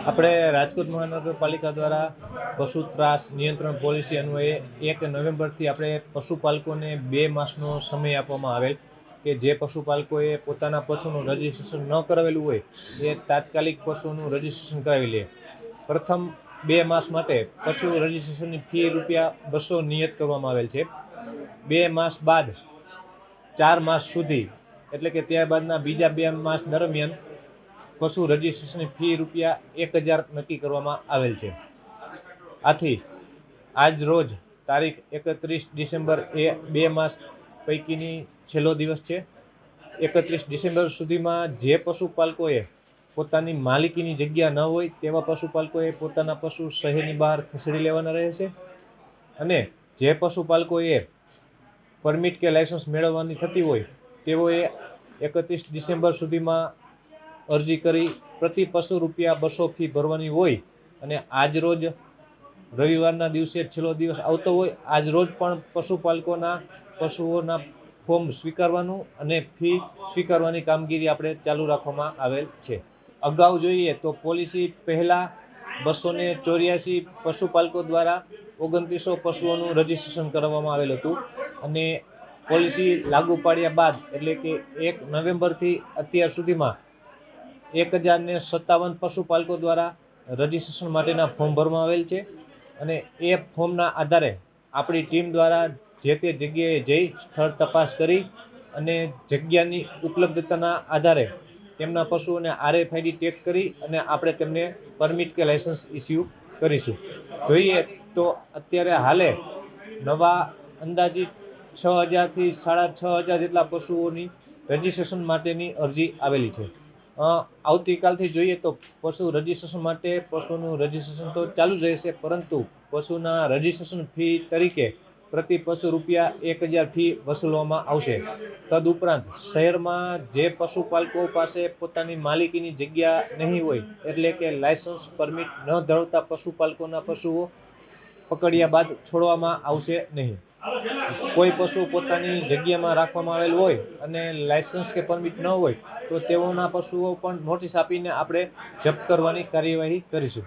આપણે રાજકોટ મહાનગરપાલિકા દ્વારા પશુ ત્રાસ નિયંત્રણ પોલિસી અન્વયે એક નવેમ્બરથી આપણે પશુપાલકોને બે માસનો સમય આપવામાં આવેલ કે જે પશુપાલકોએ પોતાના પશુનું રજિસ્ટ્રેશન ન કરાવેલું હોય એ તાત્કાલિક પશુનું રજિસ્ટ્રેશન કરાવી લે. પ્રથમ બે માસ માટે પશુ રજિસ્ટ્રેશનની ફી રૂપિયા બસો નિયત કરવામાં આવેલ છે. બે માસ બાદ ચાર માસ સુધી, એટલે કે ત્યારબાદના બીજા બે માસ દરમિયાન પશુ રજિસ્ટ્રેશનની ફી રૂપિયા એક હજાર નક્કી કરવામાં આવેલ છે. આથી આજ રોજ તારીખ એકત્રીસ ડિસેમ્બર એ બે માસ પૈકીની છેલ્લો દિવસ છે. એકત્રીસ ડિસેમ્બર સુધીમાં જે પશુપાલકોએ પોતાની માલિકીની જગ્યા ન હોય તેવા પશુપાલકોએ પોતાના પશુ શહેરની બહાર ખસેડી લેવાના રહે છે અને જે પશુપાલકોએ પરમિટ કે લાયસન્સ મેળવવાની થતી હોય તેઓએ એકત્રીસ ડિસેમ્બર સુધીમાં અરજી કરી પ્રતિ પશુ રૂપિયા બસો ફી ભરવાની હોય અને આજ રોજ રવિવારના દિવસે છેલ્લો દિવસ આવતો હોય, આજ રોજ પણ પશુપાલકોના પશુઓના ફોર્મ સ્વીકારવાનું અને ફી સ્વીકારવાની કામગીરી આપણે ચાલુ રાખવામાં આવેલ છે. અગાઉ જોઈએ તો પોલિસી પહેલાં બસો ને ચોર્યાસી પશુપાલકો દ્વારા ઓગણત્રીસો પશુઓનું રજિસ્ટ્રેશન કરવામાં આવેલ હતું અને પોલિસી લાગુ પાડ્યા બાદ, એટલે કે એક નવેમ્બરથી અત્યાર સુધીમાં એક હજારને સત્તાવન પશુપાલકો દ્વારા રજિસ્ટ્રેશન માટેના ફોર્મ ભરવામાં આવેલ છે અને એ ફોર્મના આધારે આપણી ટીમ દ્વારા જે તે જગ્યાએ જઈ સ્થળ તપાસ કરી અને જગ્યાની ઉપલબ્ધતાના આધારે તેમના પશુઓને આરએફઆઈડી ટેગ કરી અને આપણે તેમને પરમિટ કે લાયસન્સ ઇસ્યુ કરીશું. જોઈએ તો અત્યારે હાલે નવા અંદાજિત છ હજારથી સાડા છ હજાર જેટલા પશુઓની રજિસ્ટ્રેશન માટેની અરજી આવેલી છે. આવતીકાલથી જોઈએ તો પશુ રજિસ્ટ્રેશન માટે પશુનું રજિસ્ટ્રેશન તો ચાલુ જ રહેશે, પરંતુ પશુના રજિસ્ટ્રેશન ફી તરીકે પ્રતિ પશુ રૂપિયા એક હજાર ફી વસૂલવામાં આવશે. તદુપરાંત શહેરમાં જે પશુપાલકો પાસે પોતાની માલિકીની જગ્યા નહીં હોય, એટલે કે લાયસન્સ પરમિટ ન ધરાવતા પશુપાલકોના પશુઓ પકડ્યા બાદ છોડવામાં આવશે નહીં. કોઈ પશુ પોતાની જગ્યામાં રાખવામાં આવેલ હોય અને લાયસન્સ કે પરમિટ ન હોય, તો તેઓના પશુઓ પણ નોટિસ આપીને આપણે જપ્ત કરવાની કાર્યવાહી કરીશું.